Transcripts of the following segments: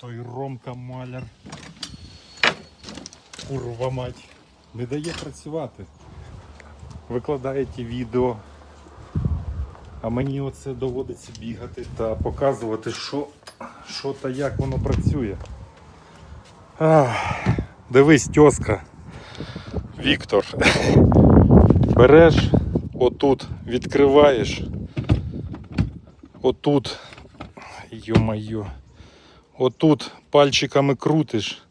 Той Ромка Маляр. Курва мать. Не дає працювати. Викладає ті відео. А мені оце доводиться бігати та показувати, що, що та як воно працює. Ах, дивись, тьоска. Віктор. Береш, отут відкриваєш. Отут. Йо-майо. Отут пальчиками крутиш.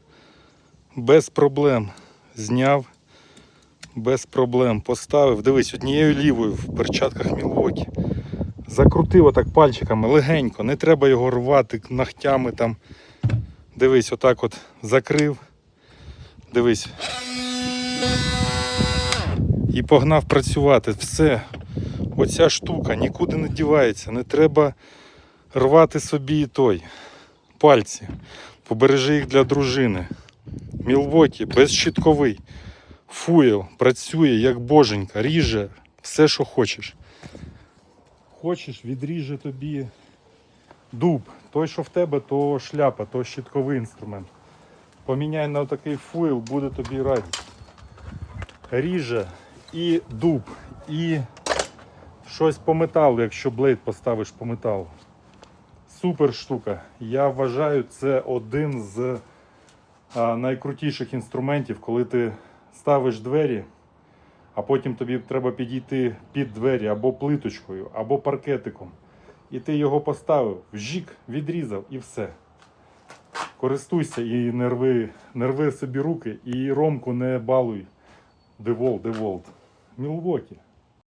Без проблем. Зняв. Без проблем. Поставив. Дивись, однією лівою в перчатках Мілвокі. Закрутив отак пальчиками легенько. Не треба його рвати ногтями там. Дивись, отак от закрив. Дивись. І погнав працювати. Все. Оця штука нікуди не дівається. Не треба рвати собі і той. Пальці. Побережи їх для дружини. Мілвокі, безщитковий. Фуєл працює як боженька, ріже все, що хочеш. Хочеш, відріже тобі дуб. Той, що в тебе, то шляпа, то щитковий інструмент. Поміняй на такий фуєл, буде тобі радість. Ріже і дуб, і щось по металу, якщо блейд поставиш по металу. Супер штука. Я вважаю, це один з найкрутіших інструментів, коли ти ставиш двері, а потім тобі треба підійти під двері або плиточкою, або паркетиком. І ти його поставив, вжік, відрізав і все. Користуйся і не рви, собі руки, і ромку не балуй. Деволт, деволт. Мілвокі.